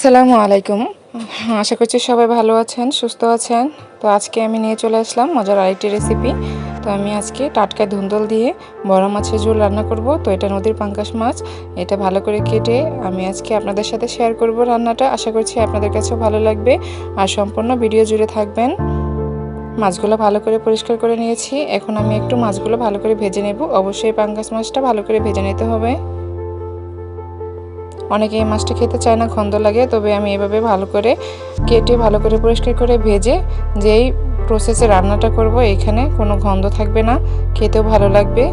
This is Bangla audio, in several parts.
আসসালামু আলাইকুম। আশা করছি সবাই ভালো আছেন, সুস্থ আছেন। তো আজকে আমি নিয়ে চলে আসলাম মজার আরেকটি রেসিপি তো আমি আজকে টাটকা ধুন্দল দিয়ে বড় মাছের ঝোল রান্না করব। তো এটা নদীর পাঙ্কাশ মাছ, এটা ভালো করে কেটে আমি আজকে আপনাদের সাথে শেয়ার করব রান্নাটা। আশা করছি আপনাদের কাছেও ভালো লাগবে। আর সম্পূর্ণ ভিডিও জুড়ে থাকবেন। মাছগুলো ভালো করে পরিষ্কার করে নিয়েছি। এখন আমি একটু মাছগুলো ভালো করে ভেজে নেব। অবশ্যই পাঙ্কাশ মাছটা ভালো করে ভেজে নিতে হবে। অনেকে এই মাছটা খেতে চায় না, খন্দ লাগে, তবে আমি এভাবে ভালো করে কেটে ভালো করে পরিষ্কার করে ভেজে যেই প্রসেসে রান্নাটা করব, এখানে কোনো গন্ধ থাকবে না, খেতেও ভালো লাগবে।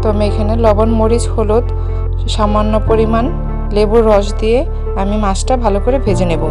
তো আমি এখানে লবণ, মরিচ, হলুদ, সামান্য পরিমাণ লেবুর রস দিয়ে আমি মাছটা ভালো করে ভেজে নেব।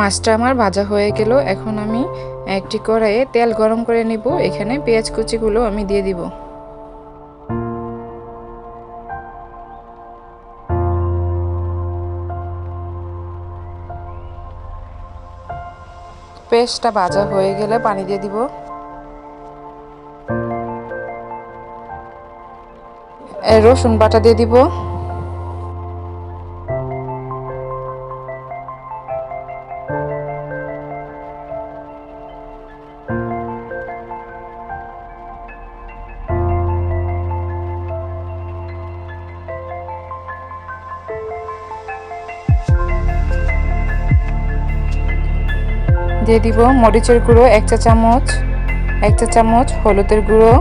মাছটা আমার ভাজা হয়ে গেল। এখন আমি একটি কড়াইয়ে তেল গরম করে নিব। এখানে পেঁয়াজ কুচিগুলো আমি দিয়ে দিব। পেস্টটা ভাজা হয়ে গেলে পানি দিয়ে দিব। রসুন বাটা দিয়ে দিব। দিয়ে দিব মরিচের গুঁড়ো, এক চা চামচ এক চা চামচ হলুদের গুঁড়ো।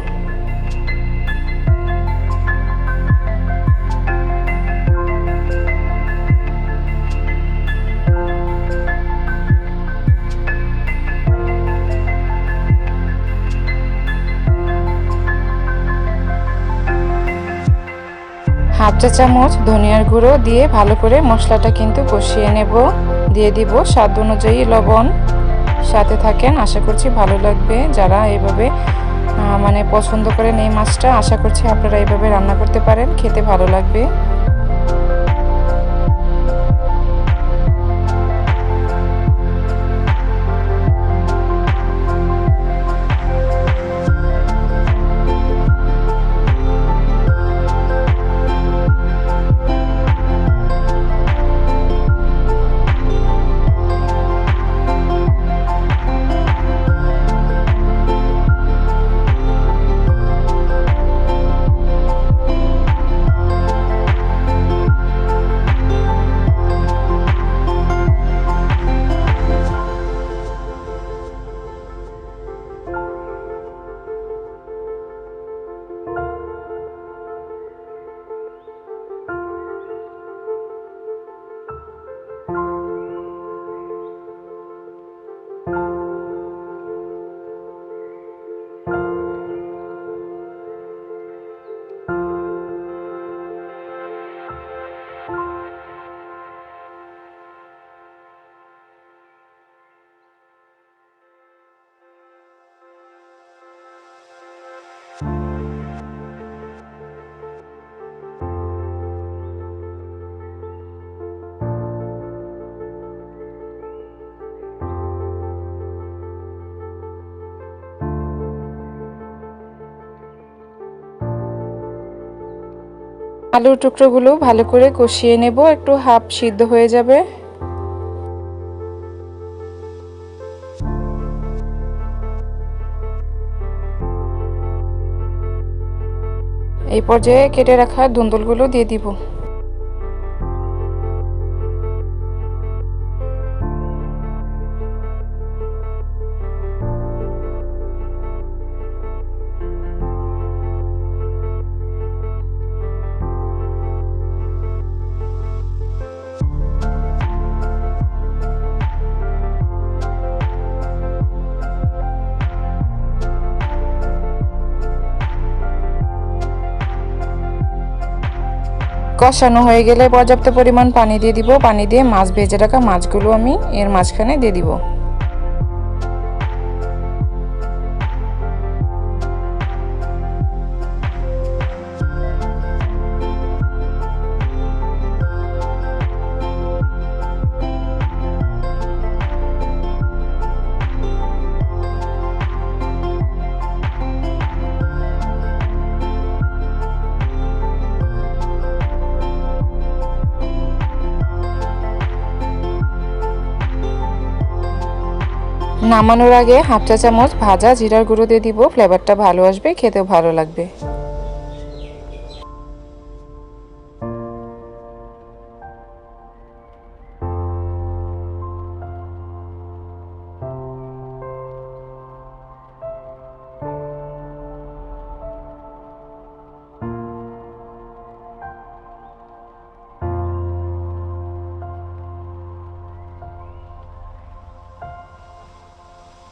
চা চামচ, ধনিয়ার গুঁড়ো দিয়ে ভালো করে মশলাটা কিন্তু কষিয়ে নেব। দিয়ে দিব স্বাদ অনুযায়ী লবণ। সাথে থাকেন, আশা করছি ভালো লাগবে। যারা এভাবে মানে পছন্দ করেন এই মাছটা, আশা করছি আপনারা এইভাবে রান্না করতে পারেন, খেতে ভালো লাগবে। আলুর টুকরোগুলো ভালো করে কষিয়ে নেব, একটু হাফ সিদ্ধ হয়ে যাবে। এই পর্যায়ে কেটে রাখা দুন্দুলগুলো দিয়ে দিব। কষানো হয়ে গেলে পর্যাপ্ত পরিমাণ পানি দিয়ে দিব। পানি দিয়ে মাছ ভেজে রাখা মাছগুলো আমি এর মাঝখানে দিয়ে দিব। নামানোর আগে হাফ চা চামচ ভাজা জিরার গুঁড়ো দিয়ে দিব। ফ্লেভারটা ভালো আসবে, খেতেও ভালো লাগবে।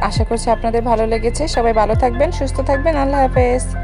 আশা করছি আপনাদের ভালো লেগেছে। সবাই ভালো থাকবেন সুস্থ থাকবেন। আল্লাহ হাফেজ।